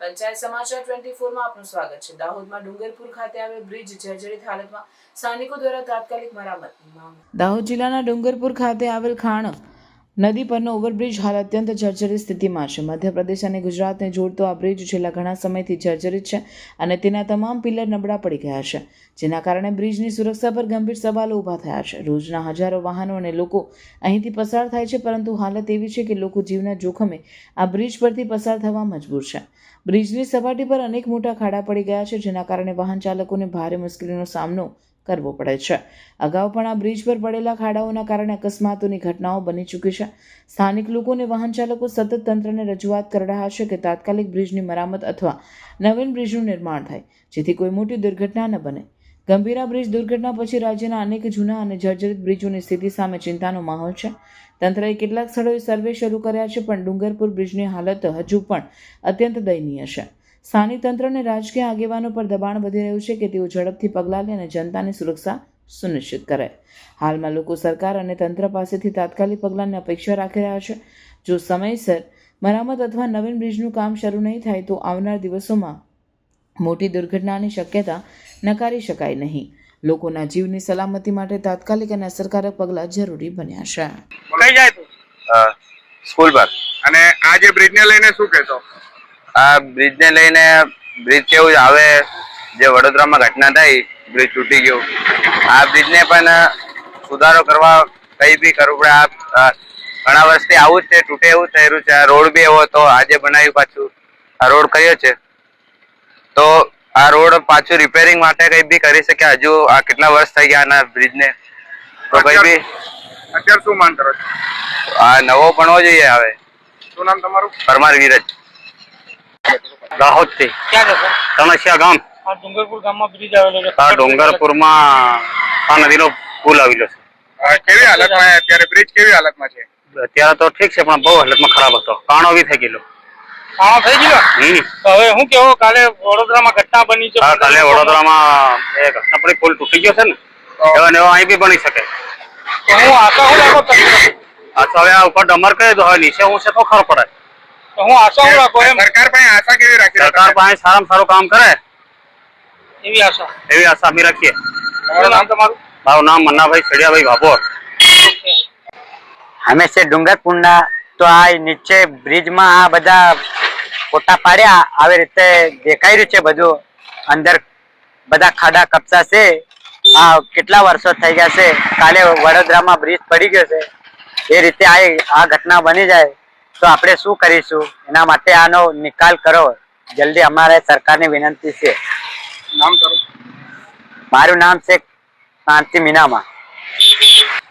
પંચાયત સમાચાર ટ્વેન્ટી ફોરમાં આપનું સ્વાગત છે. દાહોદમાં ડુંગરપુર ખાતે આવેલ બ્રિજ જર્જરિત હાલતમાં સ્થાનિકો દ્વારા તાત્કાલિક મરામતની દાહોદ જિલ્લાના ડુંગરપુર ખાતે આવેલ ખાણ નદી પરનો ઓવરબ્રિજ હાલ અત્યંત જર્જરિત સ્થિતિમાં છે. મધ્યપ્રદેશ અને ગુજરાતને જોડતો આ બ્રિજ છેલ્લા ઘણા સમયથી જર્જરિત છે અને તેના તમામ પિલર નબળા પડી ગયા છે, જેના કારણે બ્રિજની સુરક્ષા પર ગંભીર સવાલો ઊભા થયા છે. રોજના હજારો વાહનો અને લોકો અહીંથી પસાર થાય છે, પરંતુ હાલત એવી છે કે લોકો જીવના જોખમે આ બ્રિજ પરથી પસાર થવા મજબૂર છે. બ્રિજની સપાટી પર અનેક મોટા ખાડા પડી ગયા છે, જેના કારણે વાહન ચાલકોને ભારે મુશ્કેલીનો સામનો કરવો પડે છે. અગાઉ પણ આ બ્રિજ પર પડેલા ખાડાઓના કારણે અકસ્માતોની ઘટનાઓ બની ચૂકી છે. સ્થાનિક લોકો અને વાહન ચાલકો સતત તંત્રને રજૂઆત કરી રહ્યા છે કે તાત્કાલિક બ્રિજની મરામત અથવા નવીન બ્રિજનું નિર્માણ થાય, જેથી કોઈ મોટી દુર્ઘટના ન બને. ગંભીરા બ્રિજ દુર્ઘટના પછી રાજ્યના અનેક જૂના અને જર્જરિત બ્રિજોની સ્થિતિ સામે ચિંતાનો માહોલ છે. તંત્રએ કેટલાક સ્થળોએ સર્વે શરૂ કર્યા છે, પણ ડુંગરપુર બ્રિજની હાલત હજુ પણ અત્યંત દયનીય છે. સ્થાનિક તંત્ર અને રાજકીય આગેવાનો પર દબાણ વધી રહ્યું છે કે તેઓ ઝડપથી પગલાં લે અને જનતાની સુરક્ષા સુનિશ્ચિત કરે. હાલમાં લોકો સરકાર અને તંત્ર પાસેથી તાત્કાલિક પગલાંની અપેક્ષા રાખી રહ્યા છે. જો સમયસર મરામત અથવા નવીન બ્રિજનું કામ શરૂ નહીં થાય તો આવનાર દિવસોમાં મોટી દુર્ઘટનાની શક્યતા નકારી શકાય નહીં. લોકોના જીવની સલામતી માટે તાત્કાલિક અને અસરકારક પગલાં જરૂરી બન્યા છે. કઈ જાય તું? સ્કૂલ પર. અને આ જે બ્રિજને લઈને શું કહેશો આ બ્રિજ ને લઈને બ્રિજ કેવું આવે જે વડોદરામાં ઘટના થઈ બ્રિજ તૂટી ગયું. આ બ્રિજ ને પણ સુધારો કરવા કઈ બી કરવું પડે. આ ઘણા વર્ષથી આવું જ છે તૂટે એવું થઈ રહ્યું છે. આ રોડ બી એવો હતો આજે બનાવ્યું પાછું. આ રોડ કયો છે? તો આ રોડ પાછું રિપેરિંગ માટે કઈ બી કરી શકે હજુ આ કેટલા વર્ષ થઈ ગયા આના બ્રિજ ને? તો કઈ બી અત્યારે શું માન કરો છો? આ નવો બનવો જોઈએ હવે. શું નામ તમારું? પરમાર વિરજ. દાહોદથી ક્યાં જશો? તણસિયા ગામ. આ ડુંગરપુર ગામમાં બ્રિજ આવેલો છે. આ ડુંગરપુરમાં આ નદીનો પુલ આવેલો છે. કેવી હાલતમાં છે? અત્યારે બ્રિજ કેવી હાલતમાં છે? અત્યારે તો ઠીક છે પણ બહુ હાલતમાં ખરાબ હતો. કાણો બી થઈ ગયેલો. હા થઈ ગયો હમ. હવે હું કેવો કાલે વડોદરામાં ઘટના બની છે? કાલે વડોદરામાં એ ઘટના પડી પુલ તૂટી ગયો છે ને. એવા ને એવા અહીં બી બની શકે. તો હું આશા હું રાખો હવે આ ઉપર ડમર કરે તો હવે નીચે હું છે તો ખબર પડે. તો હું આશા હું રાખો એમ. સરકાર પાસે આશા કેવી રાખી સરકાર પાસે સારામાં સારું કામ કરે. એવી આશા. એવી આશા અમે રાખીએ. શું નામ તમારું? મારું નામ મન્નાભાઈ સડિયાભાઈ ભાભોર. અમે છે ડુંગરપુરના તો આ નીચે બ્રિજમાં આ બધા ફોટા પાડ્યા. આવી રીતે દેખાઈ રહ્યું છે બધું. અંદર બધા ખાડા કપચા છે. આ કેટલા વર્ષો થઈ ગયા છે. કાલે વડોદરામાં બ્રિજ પડી ગયો છે. એ રીતે આ આ ઘટના બની જાય. તો આપણે શું કરીશું એના માટે આનો નિકાલ કરો જલ્દી અમારે સરકારની વિનંતી છે નામ તારું મારું નામ છે શાંતિ મીનામાં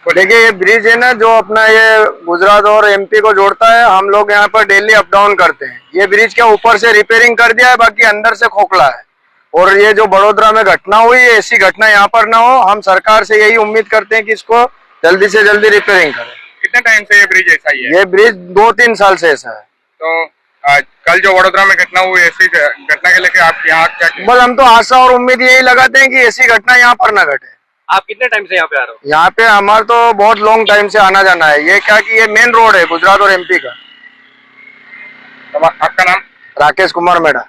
देखिए ये ब्रिज है ना जो अपना ये गुजरात और एमपी को जोड़ता है हम लोग यहाँ पर डेली अप डाउन करते हैं ये ब्रिज क्या ऊपर से रिपेयरिंग कर दिया है बाकी अंदर से खोखला है और ये जो बड़ोदरा में घटना हुई है ऐसी घटना यहाँ पर ना हो हम सरकार से यही उम्मीद करते हैं कि इसको जल्दी से जल्दी रिपेयरिंग करें कितने टाइम से ये ब्रिज ऐसा ही है? ये ब्रिज दो तीन साल से ऐसा है। तो अ, कल जो वडोदरा में घटना हुई ऐसी घटना के लेके आप यहाँ क्या बस हम तो आशा और उम्मीद यही लगाते हैं कि ऐसी घटना यहाँ पर ना घटे। आप कितने टाइम से यहाँ पे आ रहे हो? यहाँ पे हमारा तो बहुत लॉन्ग टाइम से आना जाना है। ये क्या कि ये मेन रोड है गुजरात और एमपी का। आपका नाम? राकेश कुमार मेढ़ा